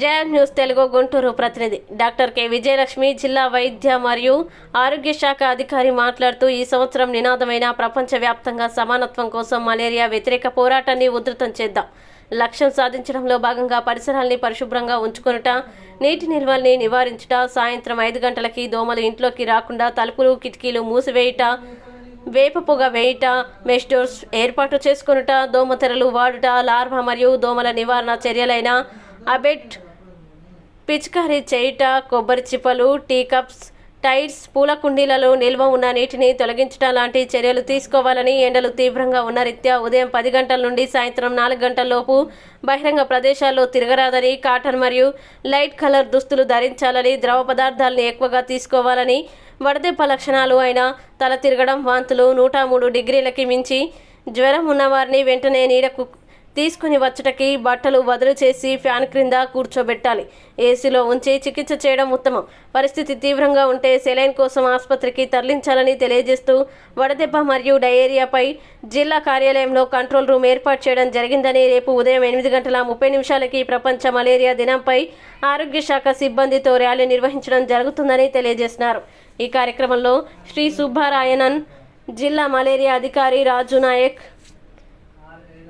జయం న్యూస్ తెలుగు గుంటూరు ప్రతినిధి. Doctor K. Vijayalakshmi జిల్లా వైద్య మరియు ఆరోగ్య శాఖ అధికారి మాట్లాడుతూ ఈ సంవత్సరం నినాదమైన ప్రపంచవ్యాప్తంగా సమానత్వం కోసం మలేరియా వ్యతిరేక పోరాటాన్ని ఉధృతం చేద్దాం. లక్ష్యం సాధించడంలో భాగంగా పరిసరాల్ని పరిశుభ్రంగా ఉంచుకొనుట నీటి నిల్వల్ని నివారించుట సాయంత్రం ఐదు గంటలకి దోమలు ఇంట్లోకి రాకుండా తలుపులు కిటికీలు మూసివేయుట వేప పొగ వేయుట మెష్ డోర్స్ ఏర్పాటు చేసుకొనుట దోమతెరలు వాడుట లార్వా మరియు దోమల నివారణ చర్యలైన అబెట్ పిచికారీ చేయుట కొబ్బరి చిప్పలు టీ కప్స్ టైర్స్ పూల కుండీలలో నిల్వ ఉన్న నీటిని తొలగించడం లాంటి చర్యలు తీసుకోవాలని ఎండలు తీవ్రంగా ఉన్న రీత్యా ఉదయం పది గంటల నుండి సాయంత్రం నాలుగు గంటల లోపు బహిరంగ ప్రదేశాల్లో తిరగరాదని కాటన్ మరియు లైట్ కలర్ దుస్తులు ధరించాలని ద్రవ పదార్థాలను ఎక్కువగా తీసుకోవాలని వడదెబ్బ లక్షణాలు అయిన తల తిరగడం వాంతులు నూట మూడు డిగ్రీలకి మించి జ్వరం ఉన్నవారిని వెంటనే నీడకు తీసుకుని వచ్చటకి బట్టలు వదులు చేసి ఫ్యాన్ క్రింద కూర్చోబెట్టాలి. ఏసీలో ఉంచి చికిత్స చేయడం ఉత్తమం. పరిస్థితి తీవ్రంగా ఉంటే సెలైన్ కోసం ఆసుపత్రికి తరలించాలని తెలియజేస్తూ వడదెబ్బ మరియు డయేరియాపై జిల్లా కార్యాలయంలో కంట్రోల్ రూమ్ ఏర్పాటు చేయడం జరిగిందని రేపు ఉదయం ఎనిమిది గంటల ముప్పై నిమిషాలకి ప్రపంచ మలేరియా దినంపై ఆరోగ్య శాఖ సిబ్బందితో ర్యాలీ నిర్వహించడం జరుగుతుందని తెలియజేస్తున్నారు ఈ కార్యక్రమంలో శ్రీ సుబ్బారాయణన్ జిల్లా మలేరియా అధికారి Raju Nayak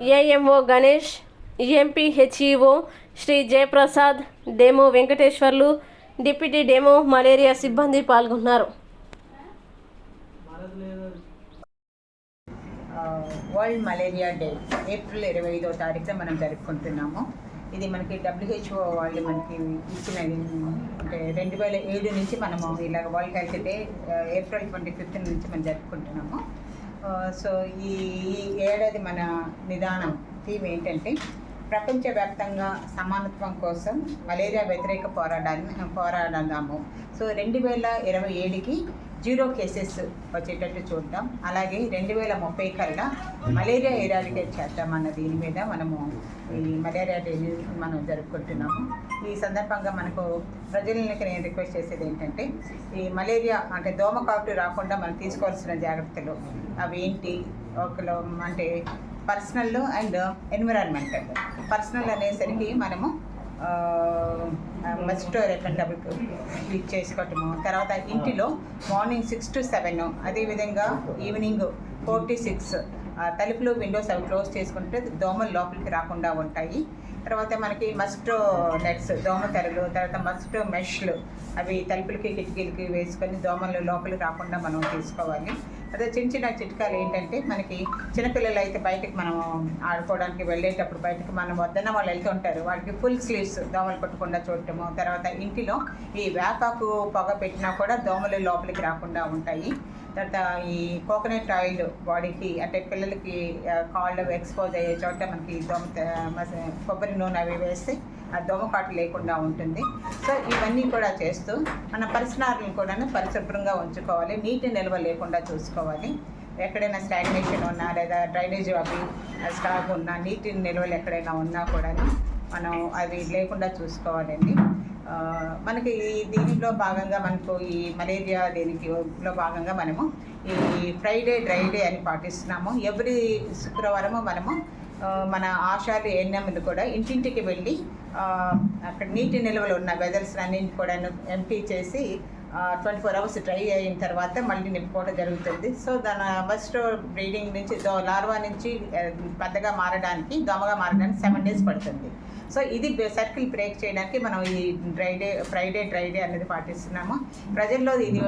AMO Ganesh MP HEO Shri Jayaprasad demo Venkateswarlu deputy demo malaria సిబ్బంది పాల్గొన్నారు. వరల్డ్ మలేరియా డే ఏప్రిల్ ఇరవై ఐదో తారీఖున మనం జరుపుకుంటున్నాము. ఇది మనకి డబ్ల్యూహెచ్ఓ వాళ్ళు మనకి ఇచ్చిన అంటే రెండు వేల ఏడు నుంచి మనము ఇలాగ world health day April twenty fifth నుంచి మనం జరుపుకుంటున్నాము. సో ఈ ఈ ఏడాది మన నిదానం థీమ్ ఏంటంటే ప్రపంచవ్యాప్తంగా సమానత్వం కోసం మలేరియా వ్యతిరేక పోరాడాన్ని పోరాడదాము. సో రెండు వేల ఇరవై ఏడుకి జీరో కేసెస్ వచ్చేటట్టు చూద్దాం. అలాగే రెండు వేల ముప్పై కల్లా మలేరియా ఎరాడికేట్ చేద్దాం అన్న దీని మీద మనము ఈ మలేరియా డేని మనం జరుపుకుంటున్నాము. ఈ సందర్భంగా మనకు ప్రజలకి నేను రిక్వెస్ట్ చేసేది ఏంటంటే ఈ మలేరియా అంటే దోమ కాటు రాకుండా మనం తీసుకోవాల్సిన జాగ్రత్తలు అవి ఏంటి? ఒకలో అంటే పర్సనల్ అండ్ ఎన్విరాన్మెంటల్. పర్సనల్ అనేసరికి మనము మస్టో డబుల్ క్లిక్ చేసుకోవటము తర్వాత ఇంటిలో మార్నింగ్ సిక్స్ టు సెవెన్ అదేవిధంగా ఈవినింగ్ ఫోర్ టు సిక్స్ తలుపులు విండోస్ అవి క్లోజ్ చేసుకుంటే దోమలు లోపలికి రాకుండా ఉంటాయి. తర్వాత మనకి మస్టో నెట్స్ దోమ తెరలు తర్వాత మస్టో మెష్లు అవి తలుపులకి కిటికీలకి వేసుకొని దోమలు లోపలికి రాకుండా మనం తీసుకోవాలి. అదే చిన్న చిన్న చిట్కాలు ఏంటంటే మనకి చిన్నపిల్లలు అయితే బయటకు మనం ఆడుకోవడానికి వెళ్ళేటప్పుడు బయటకు మనం వద్దన్న వాళ్ళు వెళ్తుంటారు వాళ్ళకి ఫుల్ స్లీవ్స్ దోమలు కొట్టకుండా చూడటము తర్వాత ఇంటిలో ఈ వేపాకు పొగ పెట్టినా కూడా దోమలు లోపలికి రాకుండా ఉంటాయి. తర్వాత ఈ కోకోనట్ ఆయిల్ బాడీకి అంటే పిల్లలకి కాళ్ళు ఎక్స్పోజ్ అయ్యే చోట మనకి దోమ కొబ్బరి నూనె అవి వేస్తే ఆ దోమకాటు లేకుండా ఉంటుంది. సో ఇవన్నీ కూడా చేస్తూ మన పరిసరాలను కూడా పరిశుభ్రంగా ఉంచుకోవాలి. నీటి నిల్వ లేకుండా చూసుకోవాలి. ఎక్కడైనా స్టాగ్నేషన్ ఉన్నా లేదా డ్రైనేజ్ అవి స్టాక్ ఉన్నా నీటి నిల్వలు ఎక్కడైనా ఉన్నా కూడా మనం అవి లేకుండా చూసుకోవాలండి. మనకి ఈ దీనిలో భాగంగా మనకు ఈ మలేరియా దీనికి లో భాగంగా మనము ఈ ఫ్రైడే డ్రై డే అని పాటిస్తున్నాము. ఎవ్రీ శుక్రవారము మనము మన ఆశాలు ఎన్ఎంలు కూడా ఇంటింటికి వెళ్ళి అక్కడ నీటి నిల్వలు ఉన్న వెదర్స్ అన్నింటి కూడా ఎంటీ చేసి ట్వంటీ ఫోర్ అవర్స్ డ్రై అయిన తర్వాత మళ్ళీ నింపుకోవడం జరుగుతుంది. సో దాని ఫస్ట్ బ్రీడింగ్ నుంచి లార్వా నుంచి పెద్దగా మారడానికి దోమగా మారడానికి సెవెన్ డేస్ పడుతుంది. సో ఇది సర్కిల్ బ్రేక్ చేయడానికి మనం ఈ dry day Friday dry day అనేది పాటిస్తున్నాము. ప్రజల్లో ఇది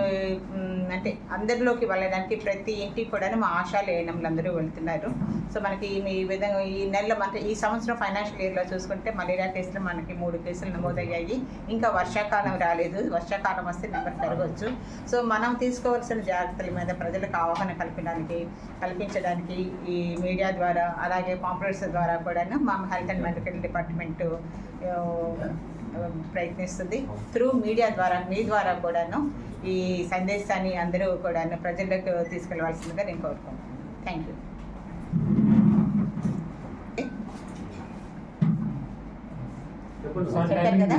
అంటే అందరిలోకి వెళ్ళడానికి ప్రతి ఇంటికి కూడా మా ఆశ ఏనములు అందరూ వెళ్తున్నారు. సో మనకి ఈ- విధంగా ఈ నెల అంటే ఈ సంవత్సరం ఫైనాన్షియల్ ఇయర్లో చూసుకుంటే మలేరియా కేసులు మనకి మూడు కేసులు నమోదయ్యాయి. ఇంకా వర్షాకాలం రాలేదు. వర్షాకాలం వస్తే నెంబర్ పెరగవచ్చు సో మనం తీసుకోవాల్సిన జాగ్రత్తల మీద ప్రజలకు అవగాహన కల్పించడానికి కల్పించడానికి ఈ మీడియా ద్వారా అలాగే పాంప్లెట్స్ ద్వారా కూడాను మా హెల్త్ అండ్ మెడికల్ డిపార్ట్మెంట్ ప్రయత్నిస్తుంది. త్రూ మీడియా ద్వారా మీ ద్వారా కూడాను ఈ సందేశాన్ని అందరూ కూడాను ప్రజలకు తీసుకెళ్ళవలసిందిగా నేను కోరుకుంటున్నాను. థ్యాంక్ యూ చెప్పారు కదా?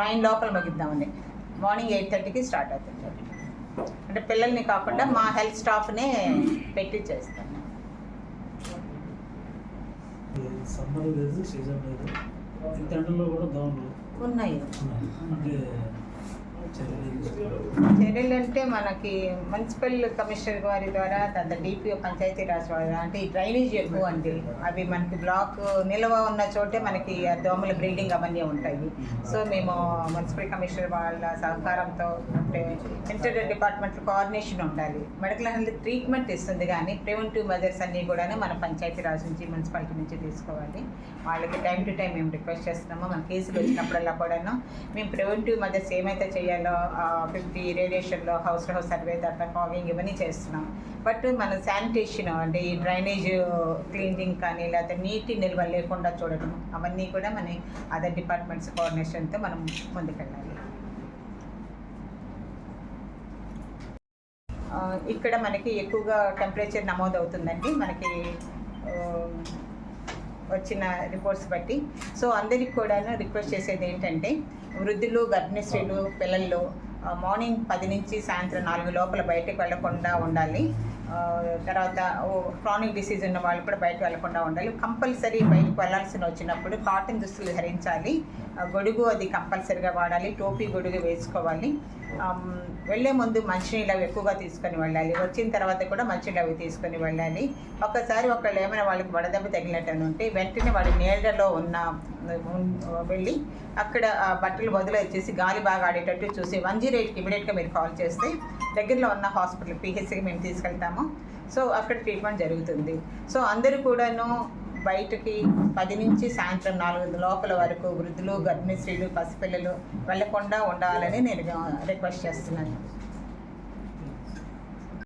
నైన్ లోపల ముగిద్దామని మార్నింగ్ ఎయిట్ థర్టీకి స్టార్ట్ అవుతుంది. అంటే పిల్లల్ని కాకుండా మా హెల్త్ స్టాఫ్నే పెట్టి చేస్తాను సమ్మర్ లేదు సీజన్ లేదు. ఇంత ఎండలో కూడా దోమలు ఉన్నాయి ఉన్నాయి. అంటే చర్యలు అంటే మనకి మున్సిపల్ కమిషనర్ వారి ద్వారా తర్వాత డిపిఓ పంచాయతీ రాజ్ వారి ద్వారా అంటే ఈ డ్రైనేజ్ ఎక్కువ అండి. అవి మనకి బ్లాక్ నిల్వ ఉన్న చోటే మనకి ఆ దోమల బ్రీడింగ్ అవన్నీ ఉంటాయి. సో మేము మున్సిపల్ కమిషనర్ వాళ్ళ సహకారంతో అంటే ఇంటర్ డిపార్ట్మెంట్ కోఆర్డినేషన్ ఉండాలి. మెడికల్ హెల్త్ ట్రీట్మెంట్ ఇస్తుంది కానీ ప్రివెంటివ్ మెజర్స్ అన్నీ కూడా మన పంచాయతీ రాజ్ నుంచి మున్సిపాలిటీ నుంచి తీసుకోవాలి. వాళ్ళకి టైం టు టైం మేము రిక్వెస్ట్ చేస్తున్నాము. మన కేసులు వచ్చినప్పుడల్లా కూడాను మేము ప్రివెంటివ్ మెజర్స్ ఏమైతే చేయాలి ఫిఫ్టీ రేడియేషన్లో హౌస్ టు హౌస్ సర్వే తర్వాత ఫాగింగ్ ఇవన్నీ చేస్తున్నాం. బట్ మన శానిటేషన్ అంటే ఈ డ్రైనేజ్ క్లీనింగ్ కానీ లేకపోతే నీటి నిల్వ లేకుండా చూడడం అవన్నీ కూడా మన అదర్ డిపార్ట్మెంట్స్ కోఆర్డినేషన్తో మనం ముందుకెళ్ళాలి. ఇక్కడ మనకి ఎక్కువగా టెంపరేచర్ నమోదు అవుతుందండి మనకి వచ్చిన రిపోర్ట్స్ బట్టి. సో అందరికి కూడా రిక్వెస్ట్ చేసేది ఏంటంటే వృద్ధులు గర్భిణీ స్త్రీలు పిల్లలు మార్నింగ్ పది నుంచి సాయంత్రం నాలుగు లోపల బయటకు వెళ్ళకుండా ఉండాలి. తర్వాత క్రానిక్ డిసీజ్ ఉన్న వాళ్ళు కూడా బయటకు వెళ్ళకుండా ఉండాలి. కంపల్సరీ బయటకు వెళ్ళాల్సిన వచ్చినప్పుడు కాటన్ దుస్తులు ధరించాలి. గొడుగు అది కంపల్సరీగా వాడాలి. టోపీ గొడుగు వేసుకోవాలి. వెళ్ళే ముందు మంచినీళ్ళు అవి ఎక్కువగా తీసుకొని వెళ్ళాలి. వచ్చిన తర్వాత కూడా మంచినీళ్ళు అవి తీసుకొని వెళ్ళాలి. ఒకసారి ఒకళ్ళు ఏమైనా వాళ్ళకి వడదెబ్బ తగిలినట్టు ఉంటే వెంటనే వాడి నీళ్ళలో ఉన్న వెళ్ళి అక్కడ బట్టలు వదిలేసేసి వచ్చేసి గాలి బాగా ఆడేటట్టు చూసి వన్ జీరో ఎయిట్కి ఇమీడియట్గా మీరు కాల్ చేస్తే దగ్గరలో ఉన్న హాస్పిటల్ పిహెచ్సికి మేము తీసుకెళ్తాము. సో అక్కడ ట్రీట్మెంట్ జరుగుతుంది. సో అందరూ కూడాను బయటకి పది నుంచి సాయంత్రం నాలుగు లోపల వరకు వృద్ధులు గర్భిణీ స్త్రీలు పసిపిల్లలు వెళ్ళకుండా ఉండాలని నేను రిక్వెస్ట్ చేస్తున్నాను.